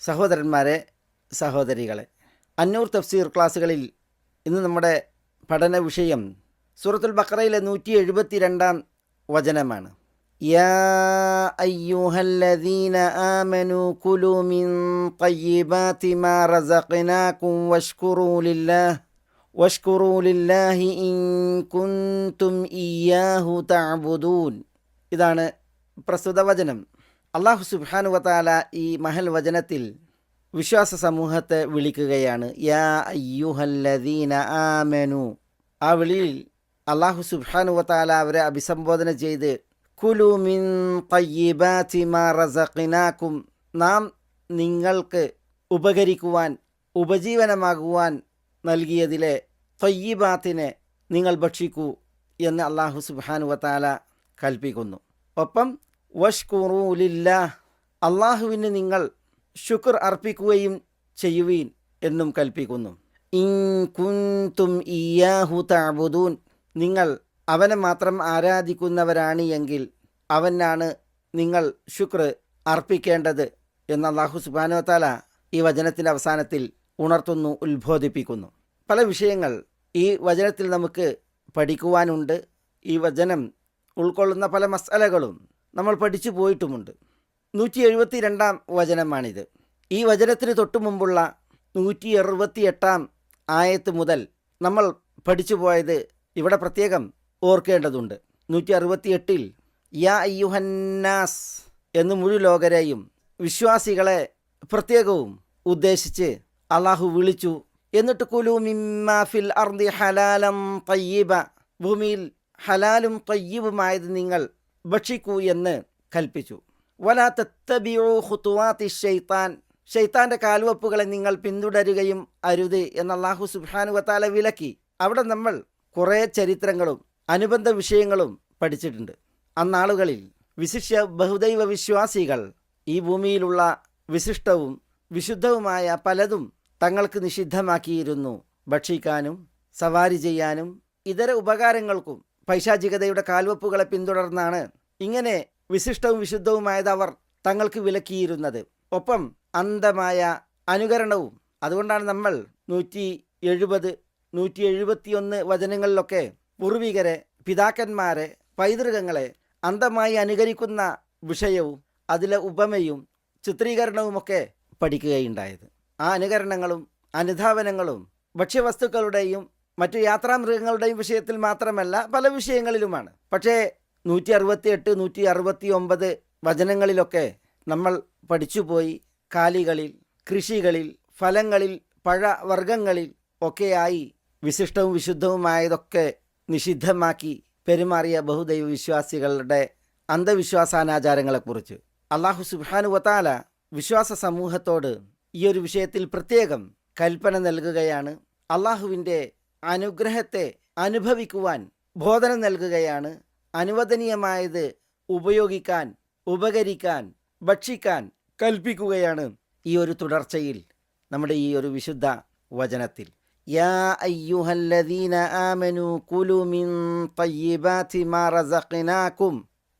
സഹോദരന്മാരെ സഹോദരികളെ. അന്നൂർ തഫ്സീർ ക്ലാസ്സുകളിൽ ഇന്ന് നമ്മുടെ പഠന വിഷയം സൂറത്തുൽ ബക്രയിലെ നൂറ്റി എഴുപത്തി രണ്ടാം വചനമാണ് ഇതാണ് പ്രസ്തുത വചനം. അള്ളാഹു സുബാനുവത്താല ഈ മഹൽ വചനത്തിൽ വിശ്വാസ സമൂഹത്തെ വിളിക്കുകയാണ്. യാ അയ്യുഹല്ലദീന ആമനു. ആ വിളിയിൽ അള്ളാഹു സുബാനുവത്താല അവരെ അഭിസംബോധന ചെയ്ത് കുലു മിൻ തയ്യിബാതി മാ റസഖ്നാകും. നാം നിങ്ങൾക്ക് ഉപകരിക്കുവാൻ ഉപജീവനമാകുവാൻ നൽകിയതിലെ തയ്യിബാത്തിനെ നിങ്ങൾ ഭക്ഷിക്കൂ എന്ന് അള്ളാഹു സുബാനുവത്താല കൽപ്പിക്കുന്നു. ഒപ്പം വഷ്കുറൂലില്ല അള്ളാഹുവിന് നിങ്ങൾ ശുക്ർ അർപ്പിക്കുകയും ചെയ്യുവീൻ എന്നും കൽപ്പിക്കുന്നു. ഇൻ കുന്തും ഇയാഹു താബുദൂൻ നിങ്ങൾ അവനെ മാത്രം ആരാധിക്കുന്നവരാണ് എങ്കിൽ അവനാണ് നിങ്ങൾ ശുക്ർ അർപ്പിക്കേണ്ടത് എന്ന് അള്ളാഹു സുബാനോത്താല ഈ വചനത്തിന്റെ അവസാനത്തിൽ ഉണർത്തുന്നു ഉത്ബോധിപ്പിക്കുന്നു. പല വിഷയങ്ങൾ ഈ വചനത്തിൽ നമുക്ക് പഠിക്കുവാനുണ്ട്. ഈ വചനം ഉൾക്കൊള്ളുന്ന പല മസാലകളും നമ്മൾ പഠിച്ചു പോയിട്ടുമുണ്ട്. നൂറ്റി എഴുപത്തി രണ്ടാം വചനമാണിത്. ഈ വചനത്തിന് തൊട്ടു മുമ്പുള്ള നൂറ്റി അറുപത്തി എട്ടാം ആയത്ത് മുതൽ നമ്മൾ പഠിച്ചു പോയത് ഇവിടെ പ്രത്യേകം ഓർക്കേണ്ടതുണ്ട്. നൂറ്റി അറുപത്തി എട്ടിൽ യാ അയ്യുഹന്നാസ് എന്ന് മുഴുവൻ ലോകരെയും വിശ്വാസികളെ പ്രത്യേകവും ഉദ്ദേശിച്ച് അള്ളാഹു വിളിച്ചു. എന്നിട്ട് കുലു മിമ്മാഫിൽ അർദി ഹലാലം തയ്യബ. ഭൂമിയിൽ ഹലാലും തയ്യബുമായത് നിങ്ങൾ ഭക്ഷിക്കൂ എന്ന് കൽപ്പിച്ചു. വലാ കാൽവപ്പുകളെ നിങ്ങൾ പിന്തുടരുകയും അരുത് എന്ന് അള്ളാഹു സുബാനുവത്താല വിലക്കി. അവിടെ നമ്മൾ കുറേ ചരിത്രങ്ങളും അനുബന്ധ വിഷയങ്ങളും പഠിച്ചിട്ടുണ്ട്. അന്നാളുകളിൽ വിശിഷ്യ ബഹുദൈവ വിശ്വാസികൾ ഈ ഭൂമിയിലുള്ള വിശിഷ്ടവും വിശുദ്ധവുമായ പലതും തങ്ങൾക്ക് നിഷിദ്ധമാക്കിയിരുന്നു. ഭക്ഷിക്കാനും സവാരി ചെയ്യാനും ഇതര ഉപകാരങ്ങൾക്കും പൈശാചികതയുടെ കാൽവെപ്പുകളെ പിന്തുടർന്നാണ് ഇങ്ങനെ വിശിഷ്ടവും വിശുദ്ധവുമായത് അവർ തങ്ങൾക്ക് വിലക്കിയിരുന്നത്. ഒപ്പം അന്ധമായ അനുകരണവും. അതുകൊണ്ടാണ് നമ്മൾ നൂറ്റി എഴുപത് നൂറ്റി എഴുപത്തിയൊന്ന് വചനങ്ങളിലൊക്കെ പൂർവികരെ പിതാക്കന്മാരെ പൈതൃകങ്ങളെ അന്ധമായി അനുകരിക്കുന്ന വിഷയവും അതിലെ ഉപമയും ചിത്രീകരണവുമൊക്കെ പഠിക്കുകയുണ്ടായത്. ആ അനുകരണങ്ങളും അനുധാവനങ്ങളും ഭക്ഷ്യവസ്തുക്കളുടെയും മറ്റു യാത്രാമൃഗങ്ങളുടെയും വിഷയത്തിൽ മാത്രമല്ല പല വിഷയങ്ങളിലുമാണ്. പക്ഷേ നൂറ്റി അറുപത്തി എട്ട് നൂറ്റി അറുപത്തി ഒമ്പത് വചനങ്ങളിലൊക്കെ നമ്മൾ പഠിച്ചുപോയി കാലികളിൽ കൃഷികളിൽ ഫലങ്ങളിൽ പഴവർഗങ്ങളിൽ ഒക്കെയായി വിശിഷ്ടവും വിശുദ്ധവുമായതൊക്കെ നിഷിദ്ധമാക്കി പെരുമാറിയ ബഹുദൈവ വിശ്വാസികളുടെ അന്ധവിശ്വാസാനാചാരങ്ങളെക്കുറിച്ച്. അള്ളാഹു സുബാനുവത്താല വിശ്വാസ സമൂഹത്തോട് ഈ ഒരു വിഷയത്തിൽ പ്രത്യേകം കൽപ്പന നൽകുകയാണ്. അള്ളാഹുവിന്റെ അനുഗ്രഹത്തെ അനുഭവിക്കുവാൻ ബോധന നൽകുകയാണ്. അനുവദനീയമായത് ഉപയോഗിക്കാൻ ഉപകരിക്കാൻ ഭക്ഷിക്കാൻ കൽപ്പിക്കുകയാണ് ഈ ഒരു തുടർച്ചയിൽ നമ്മുടെ ഈ ഒരു വിശുദ്ധ വചനത്തിൽ.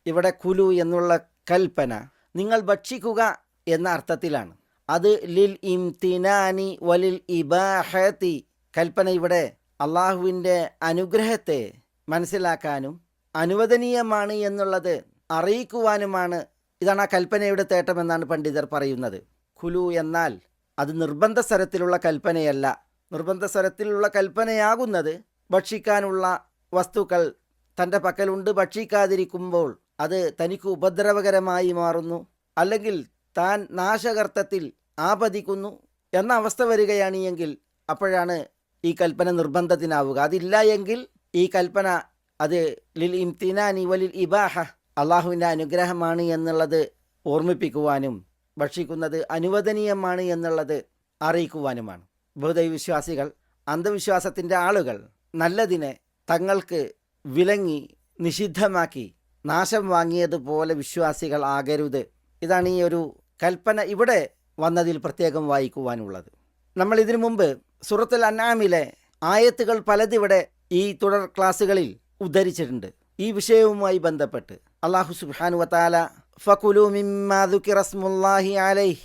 ഇവിടെ കുലു എന്നുള്ള കൽപ്പന നിങ്ങൾ ഭക്ഷിക്കുക എന്ന അർത്ഥത്തിലാണ്. അത് ലിൽ ഇംതിനാനി വലിൽ ഇബാഹത്തി. കൽപ്പന ഇവിടെ അള്ളാഹുവിന്റെ അനുഗ്രഹത്തെ മനസ്സിലാക്കാനും അനുവദനീയമാണ് എന്നുള്ളത് അറിയിക്കുവാനുമാണ് ഇതാണ് ആ കൽപ്പനയുടെ തേട്ടമെന്നാണ് പണ്ഡിതർ പറയുന്നത്. ഖുലു എന്നാൽ അത് നിർബന്ധ സ്വരത്തിലുള്ള കൽപ്പനയല്ല. നിർബന്ധ സ്വരത്തിലുള്ള കൽപ്പനയാകുന്നത് ഭക്ഷിക്കാനുള്ള വസ്തുക്കൾ തന്റെ പക്കലുണ്ട് ഭക്ഷിക്കാതിരിക്കുമ്പോൾ അത് തനിക്ക് ഉപദ്രവകരമായി മാറുന്നു. അല്ലെങ്കിൽ താൻ നാശകർത്തത്തിൽ ആപതിക്കുന്നു എന്ന അവസ്ഥ വരികയാണെങ്കിൽ അപ്പോഴാണ് ഈ കൽപ്പന നിർബന്ധത്തിനാവുക. അതില്ല എങ്കിൽ ഈ കൽപ്പന അത് ലിൽ ഇംതിനാനി വലിൽ ഇബാഹ അള്ളാഹുവിന്റെ അനുഗ്രഹമാണ് എന്നുള്ളത് ഓർമ്മിപ്പിക്കുവാനും ഭക്ഷിക്കുന്നത് അനുവദനീയമാണ് എന്നുള്ളത് അറിയിക്കുവാനുമാണ്. ബഹുദൈവ വിശ്വാസികൾ അന്ധവിശ്വാസത്തിന്റെ ആളുകൾ നല്ലതിനെ തങ്ങൾക്ക് വിലങ്ങി നിഷിദ്ധമാക്കി നാശം വാങ്ങിയതുപോലെ വിശ്വാസികൾ ആകരുത്. ഇതാണ് ഈ ഒരു കൽപ്പന ഇവിടെ വന്നതിൽ പ്രത്യേകം വായിക്കുവാനുള്ളത്. നമ്മൾ ഇതിനു മുമ്പ് സുറത്തുൽ അന്നാമിലെ ആയത്തുകൾ പലതിവിടെ ഈ തുടർ ക്ലാസ്സുകളിൽ ഉദ്ധരിച്ചിട്ടുണ്ട്. ഈ വിഷയവുമായി ബന്ധപ്പെട്ട് അള്ളാഹു സുബാനു വതാല ഫകുലു മിമ്മാ ദുക്കിറ സ്മുല്ലാഹി അലൈഹി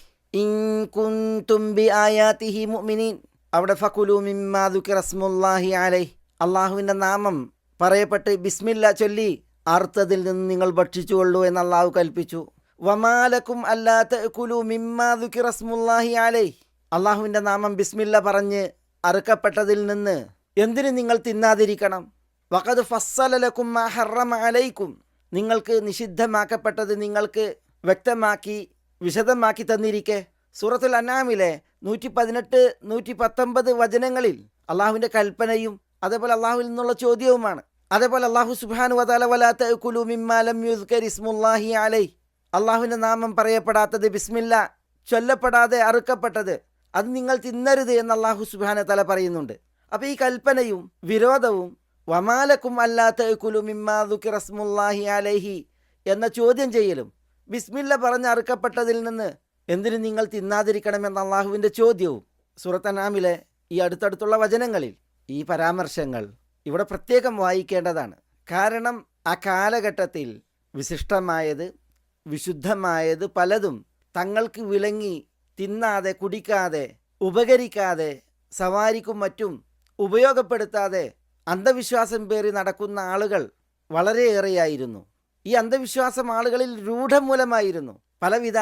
മുഅ്മിനീൻ. അവിടെ ഫകുലു മിമ്മാ ദുകിറ അലൈഹി അള്ളാഹുവിന്റെ നാമം പറയപ്പെട്ട് ബിസ്മില്ല ചൊല്ലി അർത്ഥത്തിൽ നിന്ന് നിങ്ങൾ ഭക്ഷിച്ചുകൊള്ളൂ എന്ന് അള്ളാഹു കൽപ്പിച്ചു. വമാലക്കും അല്ലാത്ത കുലു മിമ്മാ ദുകിറ സ്മുല്ലാഹി അലൈഹി അള്ളാഹുവിന്റെ നാമം ബിസ്മില്ല പറഞ്ഞ് അറുക്കപ്പെട്ടതിൽ നിന്ന് എന്തിനു നിങ്ങൾ തിന്നാതിരിക്കണം? വഖദ് ഫസ്സലലക്കും മാ ഹറമ അലൈക്കും. നിങ്ങൾക്ക് നിഷിദ്ധമാക്കപ്പെട്ടത് നിങ്ങൾക്ക് വ്യക്തമാക്കി വിശദമാക്കി തന്നിരിക്കെ. സൂറത്തുൽ അനാമിലെ നൂറ്റി പതിനെട്ട് നൂറ്റി പത്തൊമ്പത് വചനങ്ങളിൽ അള്ളാഹുവിന്റെ കൽപ്പനയും അതേപോലെ അള്ളാഹുവിൽ നിന്നുള്ള ചോദ്യവുമാണ്. അതേപോലെ അള്ളാഹു സുബാനു വതാല വലാത്ത കുലു അള്ളാഹുവിന്റെ നാമം പറയപ്പെടാത്തത് ബിസ്മില്ല ചൊല്ലപ്പെടാതെ അറുക്കപ്പെട്ടത് അത് നിങ്ങൾ തിന്നരുത് എന്ന് അള്ളാഹു സുബാന തല പറയുന്നുണ്ട്. അപ്പോൾ ഈ കൽപ്പനയും വിരോധവും വമാലക്കും അല്ലാത്ത റസ്മുല്ലാഹി അലൈഹി എന്ന ചോദ്യം ചെയ്യലും ബിസ്മില്ല പറഞ്ഞ് അറുക്കപ്പെട്ടതിൽ നിന്ന് എന്തിനു നിങ്ങൾ തിന്നാതിരിക്കണമെന്ന അള്ളാഹുവിന്റെ ചോദ്യവും സുറത്തനാമിലെ ഈ അടുത്തടുത്തുള്ള വചനങ്ങളിൽ ഈ പരാമർശങ്ങൾ ഇവിടെ പ്രത്യേകം വായിക്കേണ്ടതാണ്. കാരണം ആ കാലഘട്ടത്തിൽ വിശിഷ്ടമായത് വിശുദ്ധമായത് പലതും തങ്ങൾക്ക് വിളങ്ങി തിന്നാതെ കുടിക്കാതെ ഉപകരിക്കാതെ സവാരിക്കും മറ്റും ഉപയോഗപ്പെടുത്താതെ അന്ധവിശ്വാസം പേറി നടക്കുന്ന ആളുകൾ വളരെയേറെയായിരുന്നു. ഈ അന്ധവിശ്വാസം ആളുകളിൽ രൂഢമൂലമായിരുന്നു. പലവിധ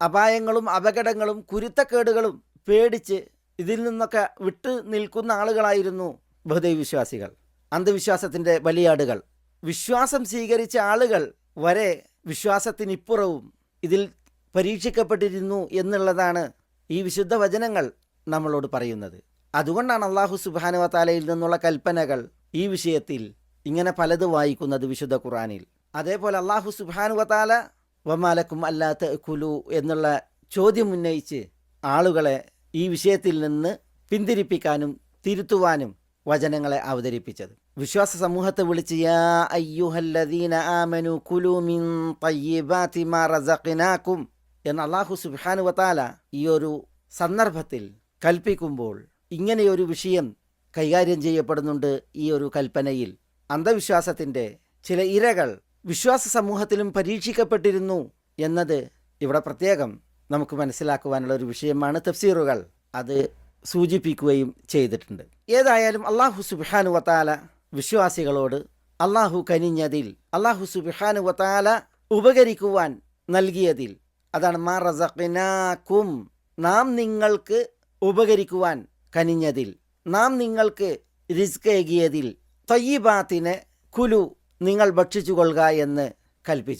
അപായങ്ങളും അപകടങ്ങളും കുരുത്തക്കേടുകളും പേടിച്ച് ഇതിൽ നിന്നൊക്കെ വിട്ടു നിൽക്കുന്ന ആളുകളായിരുന്നു ബഹുദൈവവിശ്വാസികൾ അന്ധവിശ്വാസത്തിന്റെ ബലിയാടുകൾ. വിശ്വാസം സ്വീകരിച്ച ആളുകൾ വരെ വിശ്വാസത്തിനിപ്പുറവും ഇതിൽ പരീക്ഷിക്കപ്പെട്ടിരുന്നു എന്നുള്ളതാണ് ഈ വിശുദ്ധ വചനങ്ങൾ നമ്മളോട് പറയുന്നത്. അതുകൊണ്ടാണ് അള്ളാഹു സുബാനുവത്താലയിൽ നിന്നുള്ള കൽപ്പനകൾ ഈ വിഷയത്തിൽ ഇങ്ങനെ പലത് വായിക്കുന്നത് വിശുദ്ധ ഖുറാനിൽ അതേപോലെ അള്ളാഹു സുബാനുവത്താല വമാലക്കും അല്ലാത്ത കുലു എന്നുള്ള ചോദ്യം ഉന്നയിച്ച് ആളുകളെ ഈ വിഷയത്തിൽ നിന്ന് പിന്തിരിപ്പിക്കാനും തിരുത്തുവാനും വചനങ്ങളെ അവതരിപ്പിച്ചത്. വിശ്വാസ സമൂഹത്തെ വിളിച്ച് യാ അയ്യുഹല്ലദീന ആമനു കുലു മിൻ തയ്യിബാതി മാ റസഖ്നാകും എന്ന് അള്ളാഹു സുബാനുവത്താല ഈ ഒരു സന്ദർഭത്തിൽ കൽപ്പിക്കുമ്പോൾ ഇങ്ങനെയൊരു വിഷയം കൈകാര്യം ചെയ്യപ്പെടുന്നുണ്ട് ഈ ഒരു കൽപ്പനയിൽ. അന്ധവിശ്വാസത്തിന്റെ ചില ഇരകൾ വിശ്വാസ സമൂഹത്തിലും പരീക്ഷിക്കപ്പെട്ടിരുന്നു എന്നത് ഇവിടെ പ്രത്യേകം നമുക്ക് മനസ്സിലാക്കുവാനുള്ള ഒരു വിഷയമാണ് തഫ്സീറുകൾ. അത് സൂചിപ്പിക്കുകയും ചെയ്തിട്ടുണ്ട്. ഏതായാലും അള്ളാഹു സുബിഹാനു വത്താല വിശ്വാസികളോട് അള്ളാഹു കനിഞ്ഞതിൽ അള്ളാഹു സുബിഹാനു വത്താല ഉപകരിക്കുവാൻ നൽകിയതിൽ അതാണ് മാ റസഖിനാക്കും നാം നിങ്ങൾക്ക് ഉപകരിക്കുവാൻ കനിഞ്ഞതിൽ നാം നിങ്ങൾക്ക് റിസ്ക് ഏകിയതിൽ തയ്യിബാത്തിനെ കുലു നിങ്ങൾ ഭക്ഷിച്ചു കൊള്ളുക എന്ന് കൽപ്പിച്ചത്.